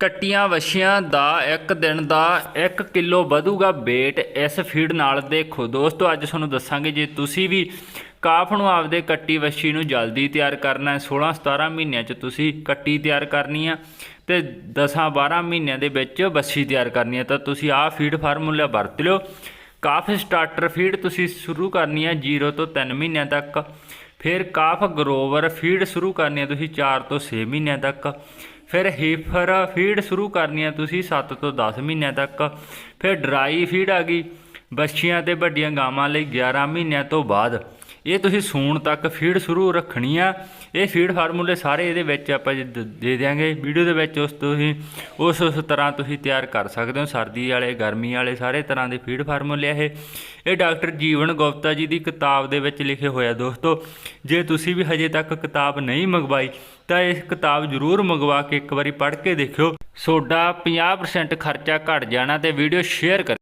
ਕੱਟੀਆਂ ਵਛੀਆਂ ਦਾ ਇੱਕ ਦਿਨ ਦਾ 1 ਕਿਲੋ ਵਧੂਗਾ weight ਇਸ ਫੀਡ ਨਾਲ ਦੇਖੋ। ਦੋਸਤੋ, ਅੱਜ ਤੁਹਾਨੂੰ ਦੱਸਾਂਗੇ ਜੇ ਤੁਸੀਂ ਵੀ ਕਾਫ ਨੂੰ ਆਪਦੇ ਕੱਟੀ ਵੱਛੀ ਨੂੰ ਜਲਦੀ ਤਿਆਰ ਕਰਨਾ ਹੈ 16 17 ਮਹੀਨਿਆਂ 'ਚ ਤੁਸੀਂ ਕੱਟੀ ਤਿਆਰ ਕਰਨੀ ਆ ਤੇ 10 12 ਮਹੀਨਿਆਂ ਦੇ ਵਿੱਚ ਵੱਛੀ ਤਿਆਰ ਕਰਨੀ ਹੈ ਤਾਂ ਤੁਸੀਂ ਆਹ ਫੀਡ ਫਾਰਮੂਲਾ ਵਰਤ ਲਿਓ। ਕਾਫ ਸਟਾਰਟਰ ਫੀਡ ਤੁਸੀਂ ਸ਼ੁਰੂ ਕਰਨੀ ਹੈ 0 ਤੋਂ 3 ਮਹੀਨਿਆਂ ਤੱਕ। ਫਿਰ ਕਾਫ ਗਰੋਵਰ ਫੀਡ ਸ਼ੁਰੂ ਕਰਨੀ ਹੈ ਤੁਸੀਂ 4 ਤੋਂ 6 ਮਹੀਨਿਆਂ ਤੱਕ। ਫਿਰ ਹੀਫਰ ਫੀਡ ਸ਼ੁਰੂ ਕਰਨੀ ਹੈ ਤੁਸੀਂ 7 ਤੋਂ 10 ਮਹੀਨਿਆਂ ਤੱਕ। ਫਿਰ ਡਰਾਈ ਫੀਡ ਆ ਗਈ। ਬੱਚੀਆਂ ਤੇ ਵੱਡੀਆਂ ਗਾਵਾਂ ਲਈ 11 ਮਹੀਨਿਆਂ ਤੋਂ ਬਾਅਦ। ਇਹ ਤੁਸੀਂ ਸੂਣ ਤੱਕ ਫੀਡ ਸ਼ੁਰੂ ਰੱਖਣੀ ਆ। ਇਹ ਫੀਡ ਫਾਰਮੂਲੇ ਸਾਰੇ ਇਹਦੇ ਵਿੱਚ ਆਪਾਂ ਜੀ ਦ- ਦੇ ਦਿਆਂਗੇ। ਵੀਡੀਓ ਦੇ ਵਿੱਚ ਉਸ ਤੁਸੀਂ, ਉਸ ਉਸ ਤਰ੍ਹਾਂ ਤੁਸੀਂ ਤਿਆਰ ਕਰ ਸਕਦੇ ਹੋ। ਸਰਦੀ ਵਾਲੇ, ਗਰਮੀ ਵਾਲੇ ਸਾਰੇ ਤਰ੍ਹਾਂ ਦੇ ਫੀਡ ਫਾਰਮੂਲੇ ਆ ਇਹ। ਇਹ ਡਾਕਟਰ ਜੀਵਨ ਗੁਪਤਾ ਜੀ ਦੀ ਕਿਤਾਬ ਦੇ ਵਿੱਚ ਲਿਖੇ ਹੋਇਆ ਦੋਸਤੋ। ਜੇ ਤੁਸੀਂ ਵੀ ਹਜੇ ਤੱਕ ਕਿਤਾਬ ਨਹੀਂ ਮੰਗਵਾਈ, ਤਾਂ ਇਹ ਕਿਤਾਬ ਜ਼ਰੂਰ ਮੰਗਵਾ ਕੇ ਇੱਕ ਵਾਰੀ ਪੜ੍ਹ ਕੇ ਦੇਖਿਓ। ਤੁਹਾਡਾ 50% ਖਰਚਾ ਘਟ ਜਾਣਾ ਤੇ ਵੀਡੀਓ ਸ਼ੇਅਰ ਕਰ